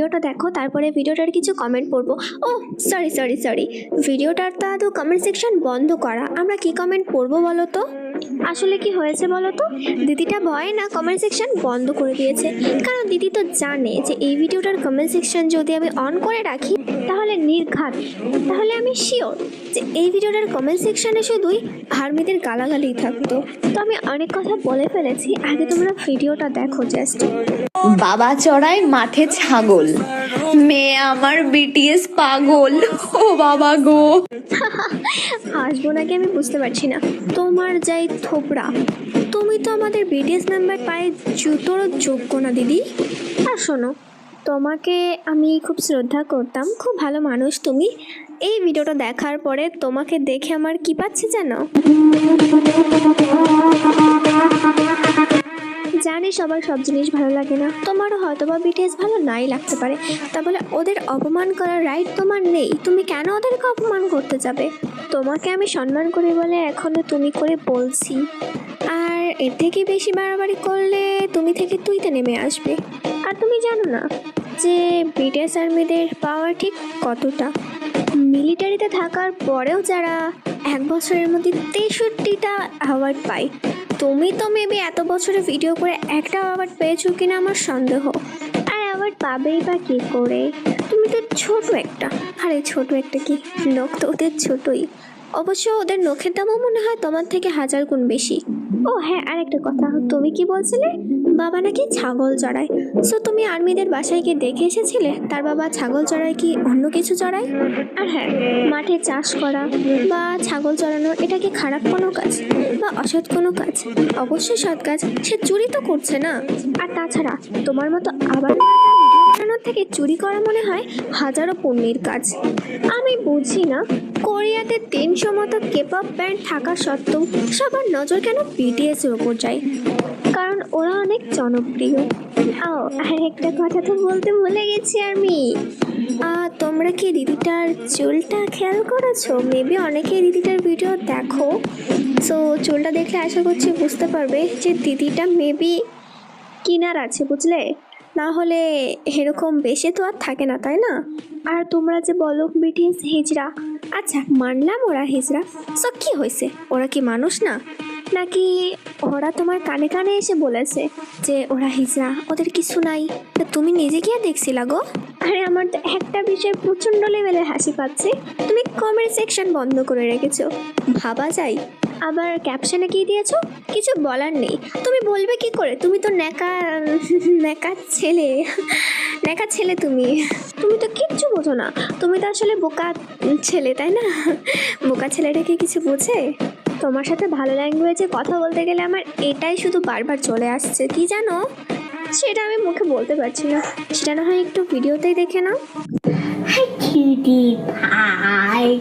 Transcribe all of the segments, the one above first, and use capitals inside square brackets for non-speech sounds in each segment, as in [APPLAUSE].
ভিডিওটা দেখো, তারপরে ভিডিওটার কিছু কমেন্ট পড়ব। ও সরি সরি সরি ভিডিওটার তো আদৌ কমেন্ট সেকশন বন্ধ করা। আমরা কি কমেন্ট পড়ব বলো তো? আসলে কি হয়েছে বলো তো? দিদিটা ভয়ে না কমেন্ট সেকশন বন্ধ করে দিয়েছে। কারণ দিদি তো জানে যে এই ভিডিওটার কমেন্ট সেকশন যদি আমি অন করে রাখি, তাহলে নির্ঘাত। তাহলে আমি শিওর যে এই ভিডিওটার কমেন্ট সেকশনে শুধুই আর্মিদের গালাগালি থাকতো। তো আমি অনেক কথা বলে ফেলেছি। আগে তোমরা ভিডিওটা দেখো জাস্ট বাবা চড়ায় মাঠে ছাগল। মেয়ে আমার বিটিএস পাগল। ও বাবা গো। হাসবো নাকি আমি বুঝতে পারছি না। তোমার যাই থোবড়া তুমি তো আমাদের বিটিএস মেম্বার পায়ে জুতোর যোগ্য না, দিদি। আর শোনো, তোমাকে আমি খুব শ্রদ্ধা করতাম, খুব ভালো মানুষ তুমি। এই ভিডিওটা দেখার পরে তোমাকে দেখে আমার কি পাচ্ছে জানো? জানি সবার সব জিনিস ভালো লাগে না। তোমারও হয়তো বা বিটিএস ভালো নাই লাগতে পারে। তা বলে ওদের অপমান করার রাইট তোমার নেই। তুমি কেন ওদেরকে অপমান করতে যাবে? তোমাকে আমি সম্মান করি বলে এখনও তুমি করে বলছি। আর এর থেকে বেশি বাড়াবাড়ি করলে তুমি থেকে তুইতে নেমে আসবে। আর তুমি জানো না যে বিটিএস আর্মিদের পাওয়ার ঠিক কতটা? মিলিটারিতে থাকার পরেও যারা এক বছরের মধ্যে তেষট্টিটা অ্যাওয়ার্ড পায় তুমি তো মেবি এত বছরে ভিডিও করে একটা অ্যাওয়ার্ড পেয়েছ কিনা আমার সন্দেহ। আর অ্যাওয়ার্ড পাবেই বা কী করে? তুমি তো ছোট একটা। আরে ছোট একটা কি? নখ তো ওদের ছোটই। অবশ্য ওদের নখের দামও মনে হয় তোমার থেকে হাজার গুণ বেশি। ও হ্যাঁ আর একটা কথা, তুমি কি বলছিলে? বাবা নাকি ছাগল চড়ায়? সো তুমি আর্মিদের বাসায় গিয়ে দেখে এসেছিলে? তার বাবা ছাগল চড়ায় কি অন্য কিছু চড়ায়? আর হ্যাঁ মাঠে চাষ করা বা ছাগল চড়ানো, এটা কি খারাপ কোনো কাজ বা অসৎ কোনো কাজ? অবশ্যই সৎ কাজ, সে চুরি তো করছে না। আর তাছাড়া, তোমার মতো আবার বানানোর থেকে চুরি করা মনে হয় হাজারো পণ্যের কাজ। আমি বুঝি না, কোরিয়াতে তিনশো মতো কেপপ ব্যান্ড থাকা সত্ত্বেও সবার নজর কেন বিটিএস এর ওপর যায়? কারণ ওরা অনেক জনপ্রিয়। ও আর একটা কথা তো বলতে ভুলে গেছি আমি। তোমরা কি দিদিটার চুলটা খেয়াল করেছ? মেবি অনেকে দিদিটার ভিডিও দেখো। সো চুলটা দেখলে আশা করছি বুঝতে পারবে যে দিদিটা মেবি কিনার আছে, বুঝলে? না হলে এরকম বেশি তো আর থাকে না, তাই না? আর তোমরা যে বলো বিটিএস হিজড়া। আচ্ছা মানলাম ওরা হিজড়া। সব কি হয়েছে? ওরা কি মানুষ না? নাকি ওরা তোমার কানে কানে এসে বলেছে যে ওরা হিজড়া, ওদের কিছু নাই। তা তুমি নিজে গিয়ে দেখছিলা গো? আরে আমার তো একটা বিষয় প্রচণ্ড লেভেলে হাসি পাচ্ছে। তুমি কমেন্ট সেকশন বন্ধ করে রেখেছো। ভাবা যায়। আবার ক্যাপশনে কি দিয়েছ? কিছু বলার নেই। তুমি বলবে কি করে? তুমি তো ন্যাকা ন্যাকা ছেলে। ন্যাকা ছেলে তুমি। তুমি তো কিচ্ছু বোঝো না। তুমি তো আসলে বোকা ছেলে, তাই না? বোকা ছেলেটা কি কিছু বোঝে? তোমার সাথে ভালো ল্যাঙ্গুয়েজে কথা বলতে গেলে আমার এটাই শুধু বারবার চলে আসছে। কি জানো? সেটা আমি মুখে বলতে পারছি না। সেটা না হয় একটু ভিডিওতেই দেখে নাও। Hi, cutie pie.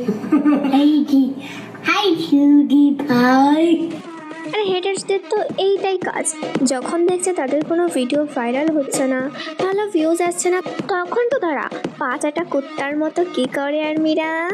Hey, cu- hi, cutie pie. আর হেটার্সদের তো এইটাই কাজ। যখন দেখছে তাদের কোনো ভিডিও ভাইরাল হচ্ছে না ভালো ভিউজ আসছে না তখন তো তারা পাঁচাটা কুত্তার মতো কি করে আর মীরা?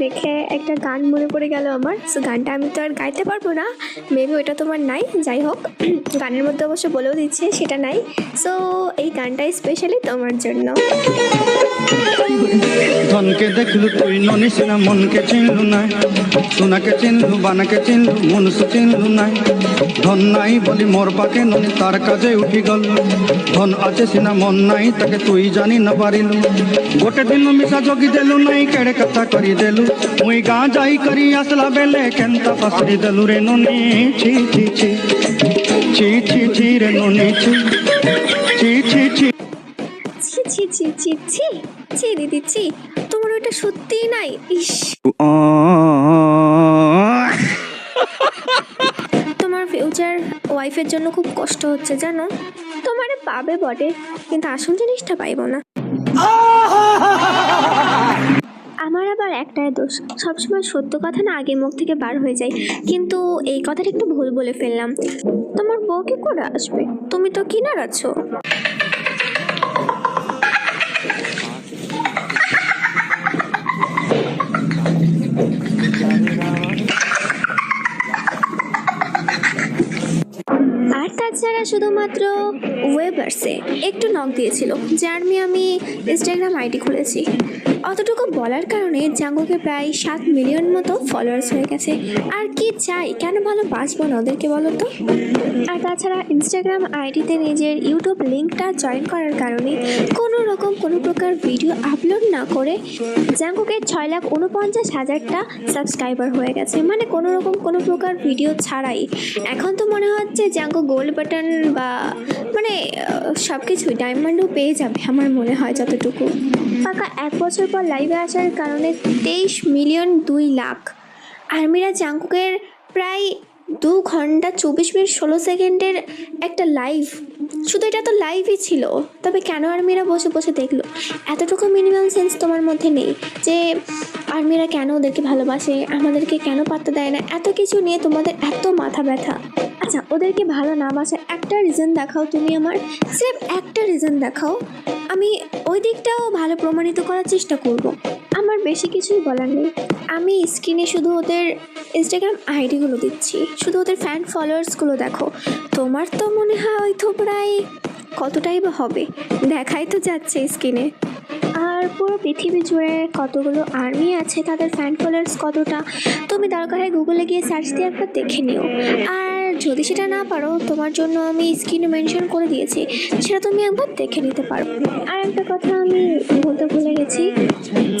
দেখে একটা গান মনে পড়ে গেল আমার। সো গানটা আমি তো আর গাইতে পারব না। মেবি ওটা তোমার নাই, যাই হোক। [CLEARS THROAT] গানের মধ্যে অবশ্য বলেও দিচ্ছে, সেটা নাই। সো এই গানটাই স্পেশালি তোমার জন্য। ধনকে দেখলু তুই ননিস না মনকে চিনলু নাই। সোনাকে চিনলু, বানাকে চিনলু, মনুষ্য চিনলু নাই। ধন নাই বলি মোর পাকে ননি, তার কাজে উঠি গল। ধন আছে সিনা, মন নাই, তাকে তুই জানি না পারিলু। গোটে দিন মিশা জগি দেলু নাই, কেড়ে কথা করি দেলু। মুই গা যাই করি আসলা বেলে কেনতা পাসরি দেলু রে ননি? ছি ছি ছি। ছি ছি ছি রে ননি ছি। ছি ছি ছি। ছি ছি ছি ছি ছি। ছি দিদি ছি। তোমার ওটা সত্যিই নাই ইস। তোমার ফিউচার ওয়াইফের জন্য খুব কষ্ট হচ্ছে জানো? তোমারে পাবে বটে কিন্তু আসল জিনিসটা পাইব না। আমার আবার একটাই দোষ। সবসময় সত্য কথা না আগে মুখ থেকে বার হয়ে যায়। কিন্তু এই কথাটা একটু ভুল বলে ফেললাম। তোমার বউ কি করে আসবে। তুমি তো কিনার আছো। আর তাছাড়া শুধুমাত্র ওয়েবার্সে একটু নক দিয়েছিল। যার আমি ইনস্টাগ্রাম আইডি খুলেছি। অতটুকু বলার কারণে জাঙ্গুকে প্রায় সাত মিলিয়ন মতো ফলোয়ার্স হয়ে গেছে। আর কি চাই? কেন ভালো বাঁচবো না ওদেরকে বলো তো? আর তাছাড়া ইনস্টাগ্রাম আইডিতে নিজের ইউটিউব লিঙ্কটা জয়েন করার কারণে কোনো রকম কোনো প্রকার ভিডিও আপলোড না করে জাঙ্গুকে ছয় লাখ উনপঞ্চাশ হাজারটা সাবস্ক্রাইবার হয়ে গেছে। মানে কোনো রকম কোনো প্রকার ভিডিও ছাড়াই। এখন তো মনে হচ্ছে জাঙ্গু গোল্ড বাটন বা মানে সব কিছুই ডায়মন্ডও পেয়ে যাবে আমার মনে হয় যতটুকু। পাকা এক বছর পর লাইভে আসার কারণে তেইশ মিলিয়ন দুই লাখ। আর্মিরা জাঙ্কুকের প্রায় দু ঘণ্টা চব্বিশ মিনিট ষোলো সেকেন্ডের একটা লাইভ শুধু এটা তো লাইভই ছিল, তবে কেন আর্মিরা বসে বসে দেখল? এতটুকু মিনিমাম সেন্স তোমার মধ্যে নেই যে আর্মিরা কেন ওদেরকে ভালোবাসে, আমাদেরকে কেন পাত্তা দেয় না? এত কিছু নিয়ে তোমাদের এত মাথা ব্যথা। আচ্ছা ওদেরকে ভালো না বাসার একটা রিজন দেখাও তুমি আমার। সির্ফ একটা রিজন দেখাও। আমি ওই দিকটাও ভালো প্রমাণিত করার চেষ্টা করব। আমার বেশি কিছুই বলার নেই। আমি স্ক্রিনে শুধু ওদের ইনস্টাগ্রাম আইডিগুলো দিচ্ছি। শুধু ওদের ফ্যান ফলোয়ার্সগুলো দেখো। তোমার তো মনে হয় ওই তো প্রায় কতটাই বা হবে। দেখাই তো যাচ্ছে স্ক্রিনে আর পুরো পৃথিবী জুড়ে কতগুলো আর্মি আছে, তাদের ফ্যান ফলোয়ার্স কতটা? তুমি দরকার হয় গুগলে গিয়ে সার্চ দিয়ে একবার দেখে নিও। আর যদি সেটা না পারো, তোমার জন্য আমি স্ক্রিনে মেনশন করে দিয়েছি, সেটা তুমি একবার দেখে নিতে পারো। আর একটা কথা আমি বলতে ভুলে গেছি,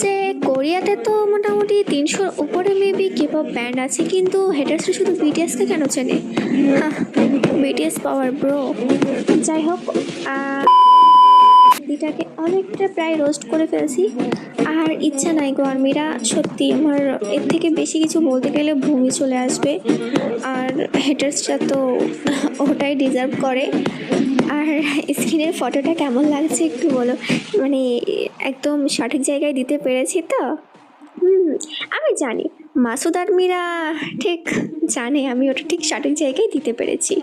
যে কোরিয়াতে তো মোটামুটি তিনশোর উপরে মেবি কেপপ ব্যান্ড আছে, কিন্তু হেটার্সরা শুধু বিটিএসকে কেন চেনে? বিটিএস পাওয়ার ব্রো যাই হোক আহ, অনেকটা প্রায় রোস্ট করে ফেলছি। আর ইচ্ছা নাই গো আর্মিরা সত্যি আমার এর থেকে বেশি কিছু বলতে গেলে ভূমি চলে আসবে। আর হেটার্সরা তো ওটাই ডিজার্ভ করে। আর স্ক্রিনের ফটোটা কেমন লাগছে একটু বলো। মানে একদম সঠিক জায়গায় দিতে পেরেছি তো? হুম আমি জানি। মাসুদ আর আর্মিরা ঠিক জানে, আমি ওটা ঠিক সঠিক জায়গায় দিতে পেরেছি।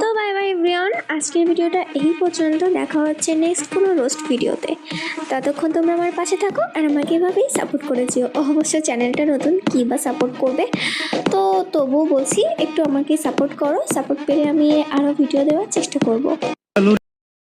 তো বাই বাই ব্রিয়ন আজকের ভিডিওটা এই পর্যন্ত, দেখা হচ্ছে নেক্সট কোনো রোস্ট ভিডিওতে। ততক্ষণ তোমরা আমার পাশে থাকো আর আমাকে এভাবেই সাপোর্ট করে অবশ্য চ্যানেলটা নতুন, কী বা সাপোর্ট করবে? তো তবুও বলছি, একটু আমাকে সাপোর্ট করো সাপোর্ট পেলে আমি আরও ভিডিও দেওয়ার চেষ্টা করব।